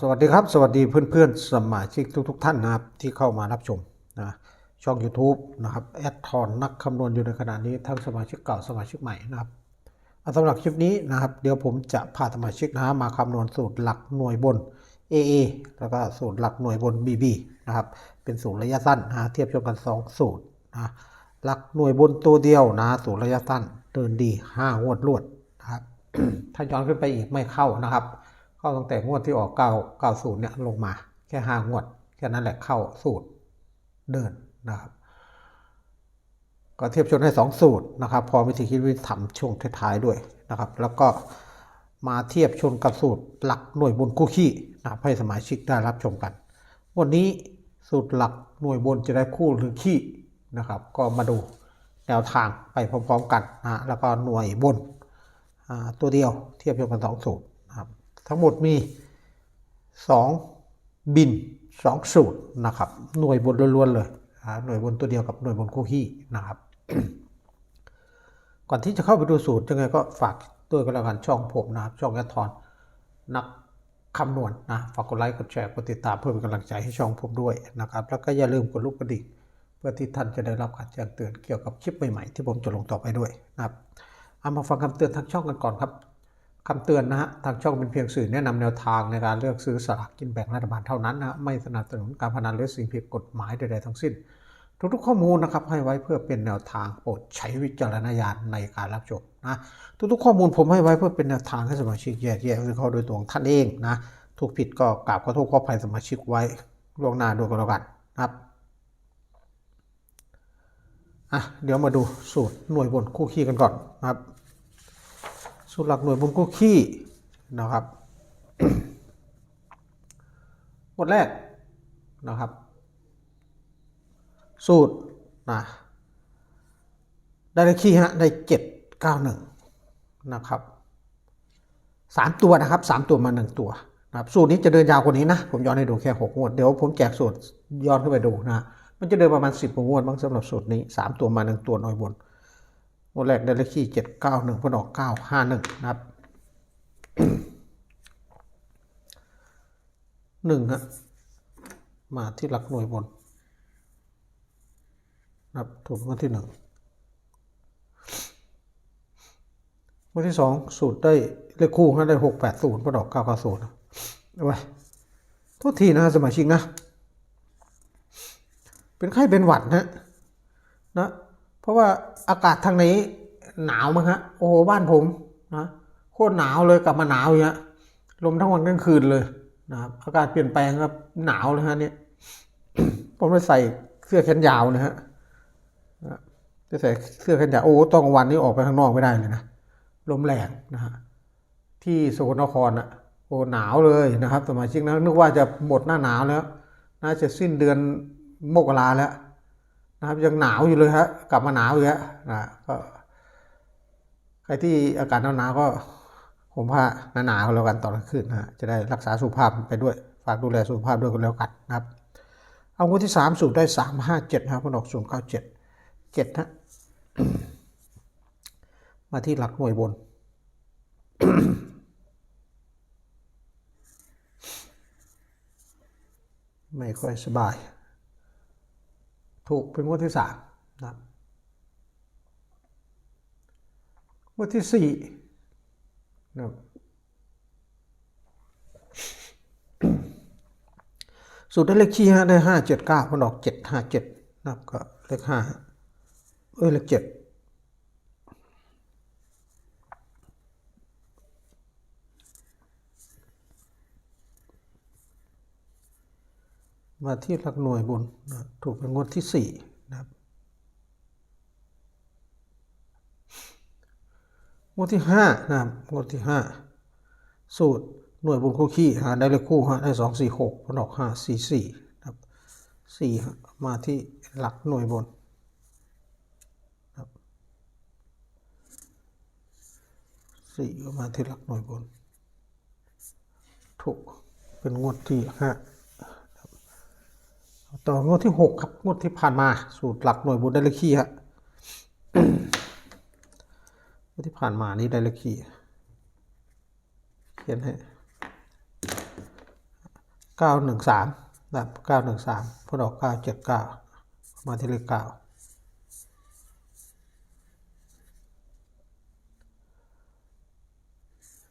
สวัสดีครับ สวัสดีเพื่อนๆ สมาชิกทุกๆท่านนะครับ ที่เข้ามารับชมนะช่อง YouTube นะครับแอดทอนนักคำนวณอยู่ในขณะนี้ทั้งสมาชิกเก่าสมาชิกใหม่นะครับสำหรับคลิปนี้นะครับ เดี๋ยวผมจะพาสมาชิกนะมาคำนวณสูตรหลักหน่วยบน AA แล้วก็สูตรหลักหน่วยบน BB นะครับเป็นสูตรระยะสั้นนะเทียบชมกัน 2 สูตรนะหลักหน่วยบนตัวเดียวนะสูตรระยะสั้นเดินดี5งวดรวดนะครับถ้าย้อนขึ้นไปอีกไม่เข้านะครับ เข้าตั้งแต่งวดที่ออก 9 90เนี่ยลงมาแค่5งวดแค่นั้นแหละเข้าสูตรเดินนะครับ ก็เทียบชนให้ 2 สูตรนะครับ พอวิธีคิดวิธีทำช่วงท้ายๆด้วยนะครับ แล้วก็มาเทียบชนกับสูตรหลักหน่วยบนคู่ขี้นะครับให้สมาชิกได้รับชมกัน วันนี้สูตรหลักหน่วยบนจะได้คู่หรือขี้นะครับ ก็มาดูแนวทางไปพร้อมๆกันนะแล้วก็หน่วยบนตัวเดียวเทียบชนกันสองสูตร ทั้งหมดมี 2 บิน 2 สูตรนะครับ หน่วยบนล้วนๆเลยหน่วยบนตัวเดียวกับหน่วยบนคู่ขี้นะครับ ก่อนที่จะเข้าไปดูสูตรยังไงก็ฝากด้วยกันแล้วกันช่องผมนะครับ ช่องแอทอนนักคำนวณนะฝากกดไลค์กดแชร์กดติดตามเพื่อเป็นกำลังใจให้ช่องผมด้วยนะครับ แล้วก็อย่าลืมกดลูกกระดิ่งเพื่อที่ท่านจะได้รับการแจ้งเตือนเกี่ยวกับคลิปใหม่ๆที่ผมจะลงต่อไปด้วยนะครับเอามาฟังคำเตือนทางช่องกันก่อนครับ คำเตือนนะฮะ ทางช่องเป็นเพียงสื่อแนะนำแนวทางในการเลือกซื้อสลากกินแบ่งรัฐบาลเท่านั้นนะไม่สนับสนุนการพนันหรือสิ่งผิดกฎหมายใดๆทั้งสิ้น ทุกๆข้อมูลนะครับให้ไว้เพื่อเป็นแนวทางโปรดใช้วิจารณญาณในการรับชมนะทุกๆข้อมูลผมให้ไว้เพื่อเป็นแนวทางให้สมาชิกแยกแยะวิเคราะห์โดยตัวของท่านเองนะถูกผิดก็กราบขอโทษขออภัยสมาชิกไว้ล่วงหน้าด้วยกันแล้วกันนะครับอะเดี๋ยวมาดูสูตรหน่วยบนคู่ขี้กันก่อนนะครับ สูตรหลักหน่วยบนคู่ขี้นะครับหมดแรกนะครับ สูตรนะได้เลขขี้ฮะได้เจ็ดเก้าหนึ่งนะครับสามตัวนะครับสามตัวมาหนึ่งตัวนะครับสูตรนี้จะเดินยาวกว่านี้นะ ผมย้อนให้ดูแค่หกงวด เดี๋ยวผมแจกสูตรย้อนขึ้นไปดูนะมันจะเดินประมาณสิบกว่างวดบ้างสำหรับสูตรนี้สามตัวมาหนึ่งตัวน้อยบน งวดแรกได้เลขที่เจ็ดเก้าหนึ่งพอดอกเก้าห้าหนึ่งนะครับหนึ่งฮะมาที่หลักหน่วยบนนะครับถูกวันที่หนึ่งวันที่สองสูตรได้เลขคู่ฮะได้หกแปดศูนย์พอดอกเก้าเก้าศูนย์เอาไว้โทษทีนะสมาชิกนะ เป็นไข้เป็นหวัดนะนะ เพราะว่าอากาศทางนี้หนาวมั้งฮะ โอ้โหบ้านผมนะโคตรหนาวเลยกลับมาหนาวอย่างเงี้ยลมทั้งวันทั้งคืนเลยนะครับอากาศเปลี่ยนแปลงครับหนาวเลยฮะเนี่ยผมไปใส่เสื้อแขนยาวนะฮะจะใส่เสื้อแขนยาวโอ้ตอนกลางวันนี้ออกไปข้างนอกไม่ได้เลยนะลมแรงนะฮะที่สกลนครอะโอ้หนาวเลยนะครับสมาชิกนะนึกว่าจะหมดหน้าหนาวแล้ว น่าจะสิ้นเดือนมกราแล้ว นะครับยังหนาวอยู่เลยฮะกลับมาหนาวอีกแล้วนะก็ใครที่อากาศหนาวๆก็ผมผ้าหนาๆก็แล้วกันตอนกลางคืนนะจะได้รักษาสุขภาพไปด้วย ฝากดูแลสุขภาพด้วยกันแล้วกันนะครับ เอางวดที่สามสูตรได้สามห้าเจ็ดนะครับมันอกศูนย์เก้าเจ็ดเจ็ดฮะมาที่หลักหน่วยบน ไม่ค่อยสบาย ถูกเป็นงวดที่สามนะครับงวดที่สี่นะครับสูตรได้เลขขี้ฮะได้ห้าเจ็ดเก้ามันออกเจ็ดห้าเจ็ดนะครับก็เลขห้าเอ้ยเลขเจ็ด มาที่หลักหน่วยบนนะถูกเป็นงวดที่สี่นะครับ งวดที่ห้านะครับ งวดที่ห้าสูตรหน่วยบนคู่ขี้หาได้เลขคู่ฮะได้สองสี่หกผลออกห้าสี่สี่นะครับสี่มาที่หลักหน่วยบนนะครับสี่มาที่หลักหน่วยบน ถูกเป็นงวดที่ห้า ต่องวดที่หกครับงวดที่ผ่านมา สูตรหลักหน่วยบนไดเลขขี้ฮะที่ผ่านมานี่ไดเลขคี่เขียนให้เก้าหนึ่งสามนะครับเก้าหนึ่งสามพอดอกเก้าเจ็ดเก้ามาที่เลขเก้า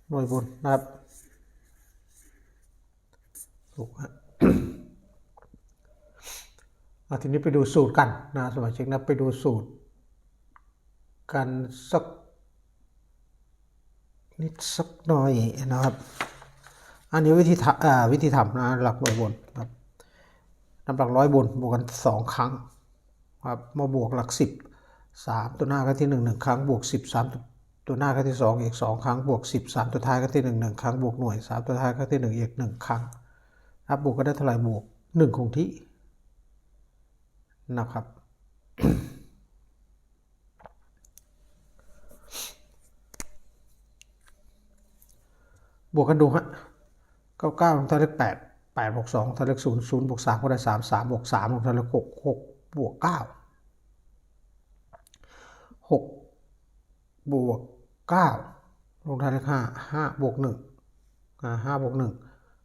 หน่วยบนนะครับถูกฮะ ทีนี้ไปดูสูตรกันนะสมาชิกนะไปดูสูตร กันสักนิดสักหน่อยนะครับ อันนี้วิธีทำอ่าวิธีทำนะหลักหน่วยบนครับนำหลักร้อยบนบวกกันสองครั้งครับมาบวกหลักสิบสามตัวหน้ากันที่หนึ่งหนึ่งครั้งบวกสิบสามตัวหน้ากันที่สองอีกสองครั้งบวกสิบสามตัวท้ายกันที่หนึ่งหนึ่งครั้งบวกหน่วยสามตัวท้ายกันที่หนึ่งอีกหนึ่งครั้งครับบวกก็ได้เท่าไหร่บวกหนึ่งคงที่ นะครับ บวกกันดูฮะเก้าเก้าลงท้ายเลขแปดแปดบวกสองท้ายเลขศูนย์ศูนย์บวกสามก็ได้สามสามบวกสามลงท้ายเลขหกหกบวกเก้าหกบวกเก้าลงท้ายเลขห้าห้าบวกหนึ่งห้าบวกหนึ่ง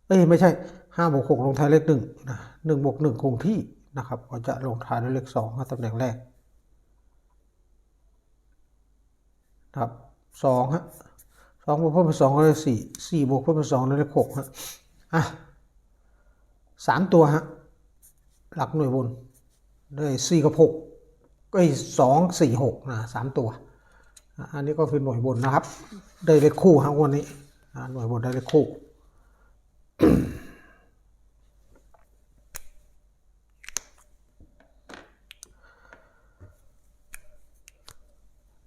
เอ้ยไม่ใช่ห้าบวกหกลงท้ายเลขหนึ่งนะหนึ่งบวกหนึ่งคงที่ นะครับก็จะลงท้ายด้วยเลขสองตำแหน่งแรกนะครับสองฮะสองบวกเพิ่มเป็นสองก็ได้สี่สี่บวกเพิ่มเป็นสองได้หกฮะอะสามตัวฮะหลักหน่วยบนได้สี่กับหกก็อีสองสี่หกนะสามตัว อันนี้ก็คือหน่วยบนนะครับ ได้เลขคู่ฮะวันนี้หน่วยบนได้เลขคู่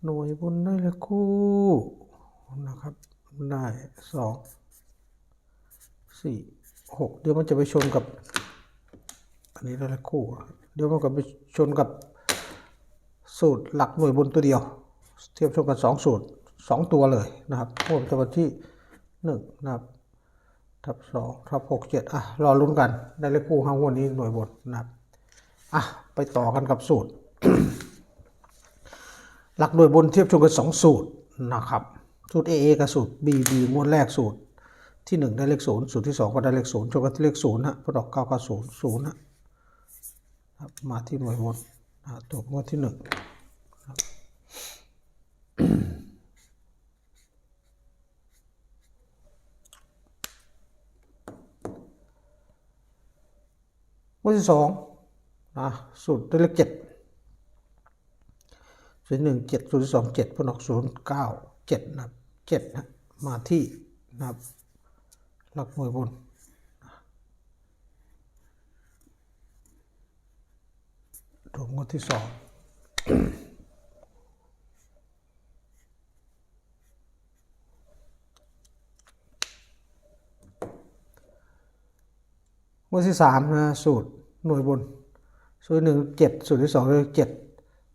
หน่วยบนได้เลขคู่นะครับได้สองสี่หกเดี๋ยวมันจะไปชนกับ อันนี้ได้เลขคู่ เดี๋ยวมันก็ไปชนกับสูตรหลักหน่วยบนตัวเดียว เทียบชนกันสองสูตรสองตัวเลยนะครับผมจะวันที่หนึ่งนะครับทับสองทับหกเจ็ดอะรอลุ้นกันได้เลขคู่ห้างวันนี้หน่วยบนนะครับอะไปต่อกันกับสูตร หลักหน่วยบนเทียบชนกันสองสูตรนะครับ สูตร AA กับสูตร BB งวดแรกสูตรที่หนึ่งได้เลขศูนย์สูตรที่สองก็ได้เลขศูนย์ชนกันที่เลขศูนย์ฮะพอดอกเก้าเก้าศูนย์ศูนย์ฮะมาที่หน่วยบนตัวงวดที่หนึ่งงวดที่สองนะสูตรได้เลขเจ็ด ศูนย์หนึ่งเจ็ดศูนย์สองเจ็ดพนอกศูนย์เก้าเจ็ดนะเจ็ดนะมาที่นะครับหลักหน่วยบนตัวงวดที่สองงวดที่สามนะสูตรหน่วยบนสูตรหนึ่งเจ็ดสูตรที่สองเจ็ด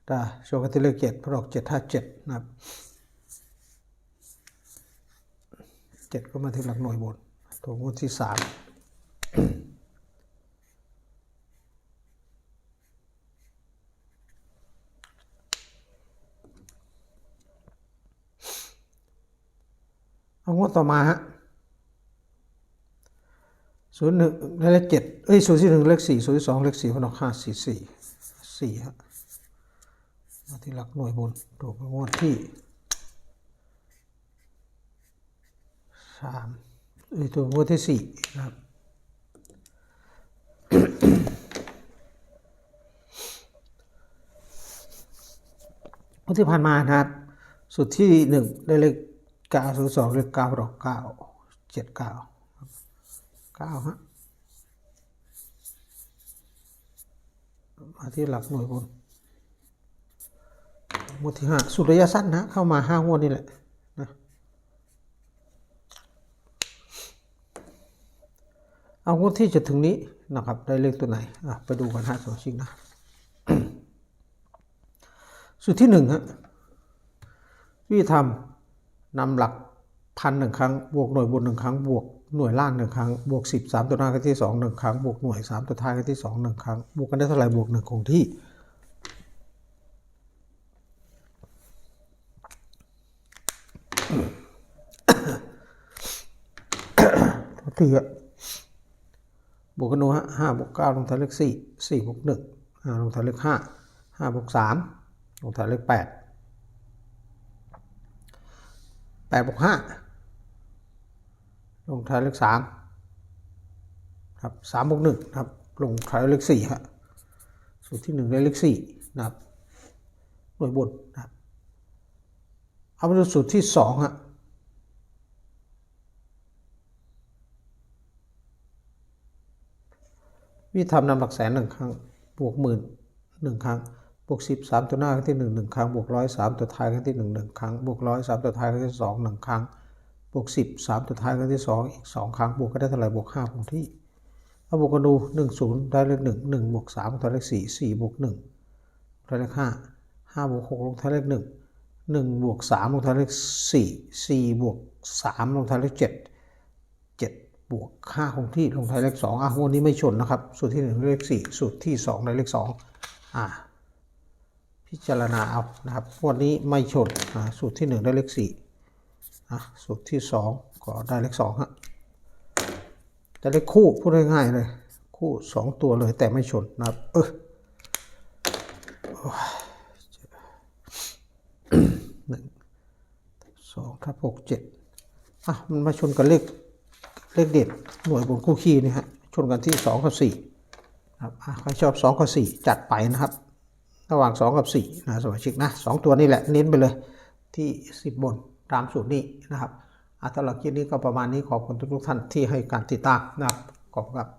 ได้โชว์กันที่เลขเจ็ดพอดอกเจ็ดห้าเจ็ดนะครับเจ็ดก็มาที่หลักหน่วยบนตัวงวดที่สามเอางวดต่อมาฮะศูนย์หนึ่งเลขเจ็ดเอ้ยศูนย์ที่หนึ่งเลขสี่ศูนย์ที่สองเลขสี่พออกห้าสี่สี่สี่ฮะ มาที่หลักหน่วยบนตัวงวดที่สามเอ้ยตัวงวดที่สี่นะครับที่ผ่านมานะครับสุดที่หนึ่งได้เลขเก้าศูนย์สองเลขเก้าดอกเก้าเจ็ดเก้าเก้าฮะมาที่หลักหน่วยบน งวดที่ห้าสุดระยะสั้นนะ เข้ามาห้างวดนี่แหละนะเอางวดที่จะถึงนี้นะครับ ได้เลขตัวไหนอะไปดูกันฮะสองชิงนะ สุดที่หนึ่งฮะวิธีทำนำหลักพันหนึ่งครั้ง บวกหน่วยบนหนึ่งครั้ง บวกหน่วยล่างหนึ่งครั้ง บวกสิบสามตัวหน้ากันที่สองหนึ่งครั้ง บวกหน่วยสามตัวท้ายกันที่สองหนึ่งครั้ง บวกกันได้เท่าไหร่บวกหนึ่งคงที่ ที่บวกกันนูฮะห้าบวกเก้าลงท้ายเลขสี่สี่บวกหนึ่งห้าลงท้ายเลขห้าห้าบวกสามลงท้ายเลขแปดแปดบวกห้าลงท้ายเลขสามครับสามบวกหนึ่งครับลงท้ายเลขสี่ฮะสูตรที่หนึ่งได้เลขสี่นะครับหน่วยบนนะครับเอามาดูสูตรที่สองฮะ วิธีทำนำหลักแสนหนึ่งครั้ง บวกหมื่นหนึ่งครั้ง บวกสิบสามตัวหน้าครั้งที่หนึ่งหนึ่งครั้ง บวกร้อยสามตัวท้ายครั้งที่หนึ่งหนึ่งครั้ง บวกร้อยสามตัวท้ายครั้งที่สองหนึ่งครั้ง บวกสิบสามตัวท้ายครั้งที่สองอีกสองครั้ง บวกก็ได้เท่าไหร่บวกห้าคงที่เอาบวกกันดูหนึ่งศูนย์ได้เลขหนึ่งหนึ่งบวกสามลงท้ายเลขสี่สี่บวกหนึ่งลงท้เลขห้าห้าบวกหกลงท้ายเลขหนึ่งหนึ่งบวกสามลงท้ายเลขสี่สี่บวกสามลงท้ายเลขเจ็ดเจ็ด บวกห้าคงที่ลงท้ายเลขสองอะงวันนี้ไม่ชนนะครับ สูตรที่หนึ่งได้เลขสี่สูตรที่สองได้เลขสองอ่าพิจารณาเอานะครับงวันนี้ไม่ชนอ่าสูตรที่หนึ่งได้เลขสี่อะสูตรที่สองก็ได้เลขสองฮะได้เลขคู่พูดง่ายๆเลยคู่สองตัวเลยแต่ไม่ชนนะครับเออหนึ่งสองทับหกเจ็ดอะมันมาชนกับเลข เลขเด็ดหน่วยบนคู่ขี้นี่ฮะชนกันที่2กับ4ครับใครชอบ 2 กับ 4 จัดไปนะครับ ระหว่าง 2 กับ4นะสมาชิกนะ2ตัวนี่แหละเน้นไปเลยที่ 10 บนตามสูตรนี้นะครับอาตลักคลิปนี้ก็ประมาณนี้ขอบคุณทุกท่านที่ให้การติดตามนะครับขอบคุณครับ